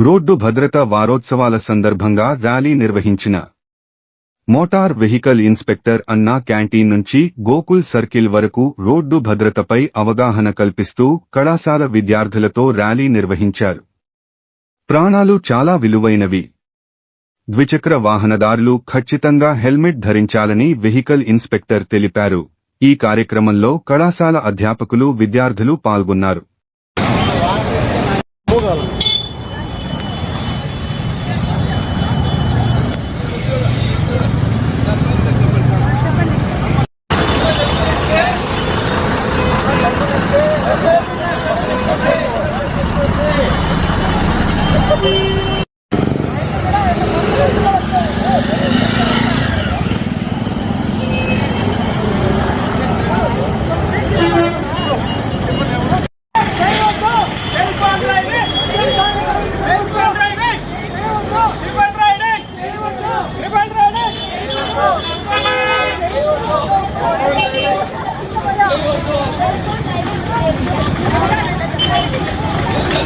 Road భద్రత వారోత్సవాల సందర్భంగా ర్యాలీ నిర్వహించిన motor vehicle inspector Anna canteen నుంచి గోకుల్ సర్కిల్ వరకు రోడ్డు భద్రతపై అవగాహన కల్పిస్తూ కళాశాల విద్యార్థులతో ర్యాలీ నిర్వహించారు. ప్రాణాలు చాలా విలువైనవి. ద్విచక్ర వాహనదారులు ఖచ్చితంగా హెల్మెట్ ధరించాలని వెహికల్ ఇన్స్పెక్టర్ తెలిపారు. ఈ కార్యక్రమంలో కళాశాల అధ్యాపకులు విద్యార్థులు పాల్గొన్నారు. Bro,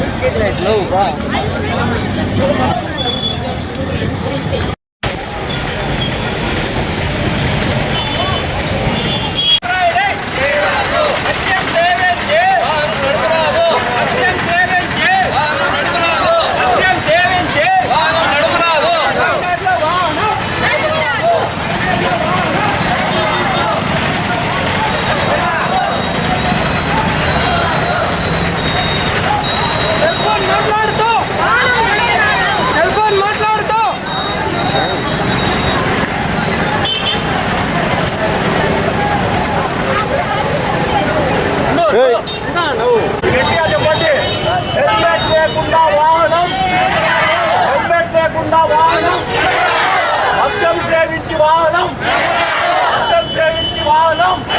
just get like low, bro. సేవించి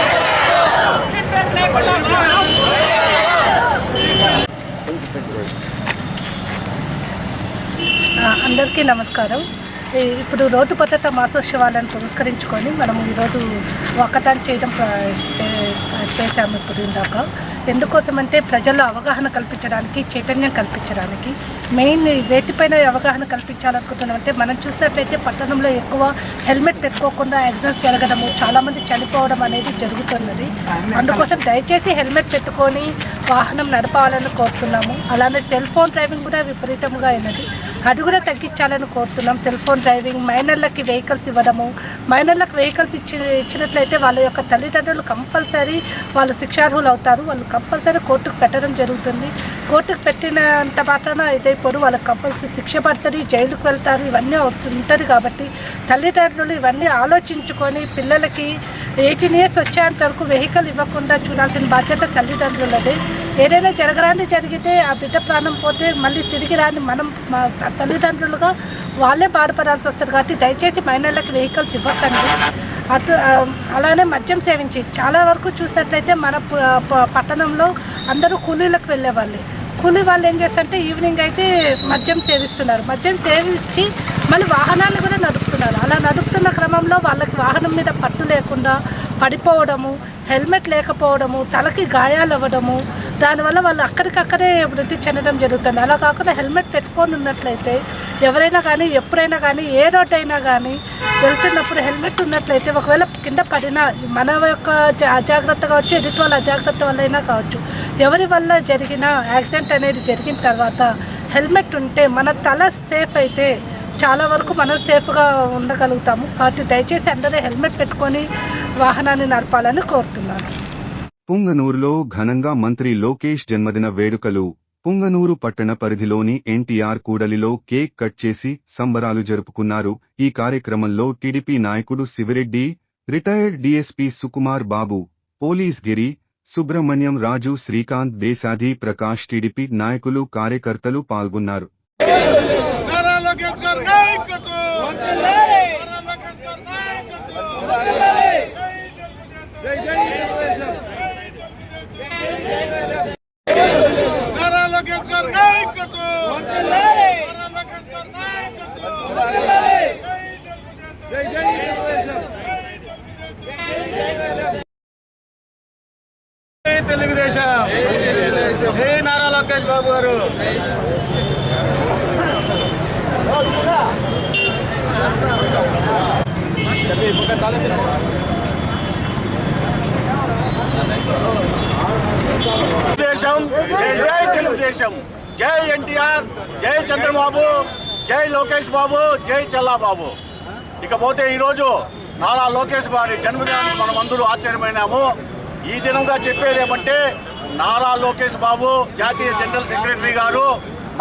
అందరికీ నమస్కారం. ఇప్పుడు రోడ్డు భద్రత మాసోత్సవాలను పురస్కరించుకొని మనం ఈరోజు వాకథాన్ చేయడం చేశాము ఇప్పుడు ఇందాక. ఎందుకోసమంటే ప్రజల్లో అవగాహన కల్పించడానికి చైతన్యం కల్పించడానికి. మెయిన్ వేటిపైన అవగాహన కల్పించాలనుకుంటున్నాం అంటే మనం చూసినట్లయితే పట్టణంలో ఎక్కువ హెల్మెట్ పెట్టుకోకుండా యాక్సిడెంట్స్ జరగడము చాలామంది చనిపోవడం అనేది జరుగుతున్నది. అందుకోసం దయచేసి హెల్మెట్ పెట్టుకొని వాహనం నడపాలని కోరుతున్నాము. అలానే సెల్ ఫోన్ డ్రైవింగ్ కూడా విపరీతంగా అయినది. అది కూడా తగ్గించాలని కోరుతున్నాం. సెల్ ఫోన్ డ్రైవింగ్ మైనర్లకి వెహికల్స్ ఇవ్వడము మైనర్లకు వెహికల్స్ ఇచ్చి ఇచ్చినట్లయితే వాళ్ళ యొక్క తల్లిదండ్రులు కంపల్సరీ వాళ్ళు శిక్షార్హులు అవుతారు. వాళ్ళు కంపల్సరీ కోర్టుకు పెట్టడం జరుగుతుంది. కోర్టుకు పెట్టినంత మాత్రాన ఇదైపోరు వాళ్ళకి కంపల్సరీ శిక్ష పడుతుంది జైలుకు వెళ్తారు. ఇవన్నీ ఉంటుంది కాబట్టి తల్లిదండ్రులు ఇవన్నీ ఆలోచించుకొని పిల్లలకి ఎయిటీన్ ఇయర్స్ వచ్చేంత వరకు వెహికల్ ఇవ్వకుండా చూడాల్సిన బాధ్యత తల్లిదండ్రులది. ఏదైనా జరగరాని జరిగితే ఆ బిడ్డ ప్రాణం పోతే మళ్ళీ తిరిగి రాని మనం మా తల్లిదండ్రులుగా వాళ్ళే బాధపడాల్సి వస్తారు కాబట్టి దయచేసి మైనర్లకు వెహికల్స్ ఇవ్వకండి. అటు అలానే మద్యం సేవించి చాలా వరకు చూసినట్లయితే మన పట్టణంలో అందరూ కూలీలకు వెళ్ళేవాళ్ళే. కూలీ వాళ్ళు ఏం చేస్తారంటే ఈవినింగ్ అయితే మద్యం సేవిస్తున్నారు. మద్యం సేవించి మళ్ళీ వాహనాలు కూడా నడుపు నడుపుతున్నారు అలా నడుపుతున్న క్రమంలో వాళ్ళకి వాహనం మీద పట్టు లేకుండా పడిపోవడము హెల్మెట్ లేకపోవడము తలకి గాయాలు అవ్వడము దానివల్ల వాళ్ళు అక్కడికక్కడే మృతి చెందడం జరుగుతుంది. అలా కాకుండా హెల్మెట్ పెట్టుకొని ఉన్నట్లయితే ఎవరైనా కానీ ఎప్పుడైనా కానీ ఏ రోడ్ అయినా కానీ వెళ్తున్నప్పుడు హెల్మెట్ ఉన్నట్లయితే ఒకవేళ కింద పడినా మన యొక్క జా- అజాగ్రత్త కావచ్చు ఎదుటి వాళ్ళ అజాగ్రత్త వల్ల అయినా కావచ్చు. ఎవరి వల్ల జరిగిన యాక్సిడెంట్ అనేది జరిగిన తర్వాత హెల్మెట్ ఉంటే మన తల సేఫ్ అయితే చాలా వరకు మనం సేఫ్గా ఉండగలుగుతాము. కాబట్టి దయచేసి అందరూ హెల్మెట్ పెట్టుకొని వాహనాన్ని నడపాలని కోరుతున్నాను. పుంగనూరులో ఘనంగా మంత్రి లోకేష్ జన్మదిన వేడుకలు. పుంగనూరు పట్టణ పరిధిలోని ఎన్టీఆర్ కూడలిలో కేక్ కట్ చేసి సంబరాలు జరుపుకున్నారు. ఈ కార్యక్రమంలో టీడీపీ నాయకుడు Shivireddy retired DSP Sukumar Babu police Giri Subrahmanyam Raju Srikanth Deshadhi Prakash TDP నాయకులు కార్యకర్తలు పాల్గొన్నారు నారా లోకేష్ గారు నాయకత్వం నారా లోకేష్ గారు నాయకత్వం జై జై నారా లోకేష్ గారు నాయకత్వం నారా లోకేష్ గారు నాయకత్వం జై జై తెలుగుదేశం. జై నారా లోకేష్ బాబు గారు. తెలుగుదేశం. జై ఎన్టీఆర్ జై చంద్రబాబు జై లోకేష్ బాబు జై చల్లాబాబు. ఇకపోతే ఈరోజు నారా లోకేష్ గారి జన్మదినానికి మనం అందరూ ఆశ్చర్యమైనాము. ఈ దినంగా చెప్పేది ఏమంటే నారా లోకేష్ బాబు జాతీయ జనరల్ సెక్రటరీ గారు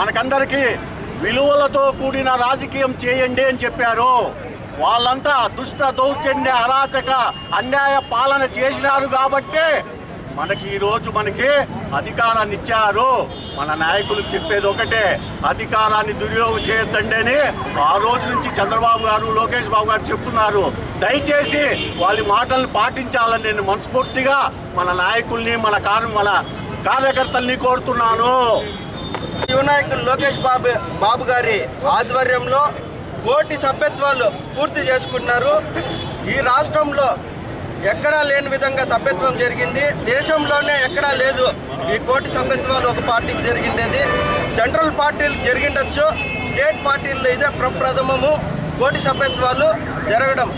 మనకందరికీ విలువలతో కూడిన రాజకీయం చేయండి అని చెప్పారు. వాళ్ళంతా దుష్ట దౌర్జన్య అరాచక అన్యాయ పాలన చేసినారు కాబట్టే మనకి ఈరోజు మనకి అధికారాన్ని ఇచ్చారు. మన నాయకులకు చెప్పేది ఒకటే అధికారాన్ని దుర్యోగం చేయొద్దండి అని ఆ రోజు నుంచి చంద్రబాబు గారు లోకేష్ బాబు గారు చెప్తున్నారు. దయచేసి వాళ్ళ మాటలను పాటించాలని నేను మనస్ఫూర్తిగా మన నాయకుల్ని మన కార్య మన కార్యకర్తల్ని కోరుతున్నాను. యువనాయకులు లోకేష్ బాబు బాబు గారి ఆధ్వర్యంలో కోటి సభ్యత్వాలు పూర్తి చేసుకున్నారు ఈ రాష్ట్రంలో ఎక్కడా లేని విధంగా సభ్యత్వం జరిగింది. దేశంలోనే ఎక్కడా లేదు. ఈ కోటి సభ్యత్వాలు ఒక పార్టీకి జరిగిండేది. సెంట్రల్ పార్టీలు జరిగిండొచ్చు. స్టేట్ పార్టీల్లో ఇదే ప్రప్రథమము కోటి సభ్యత్వాలు జరగడం.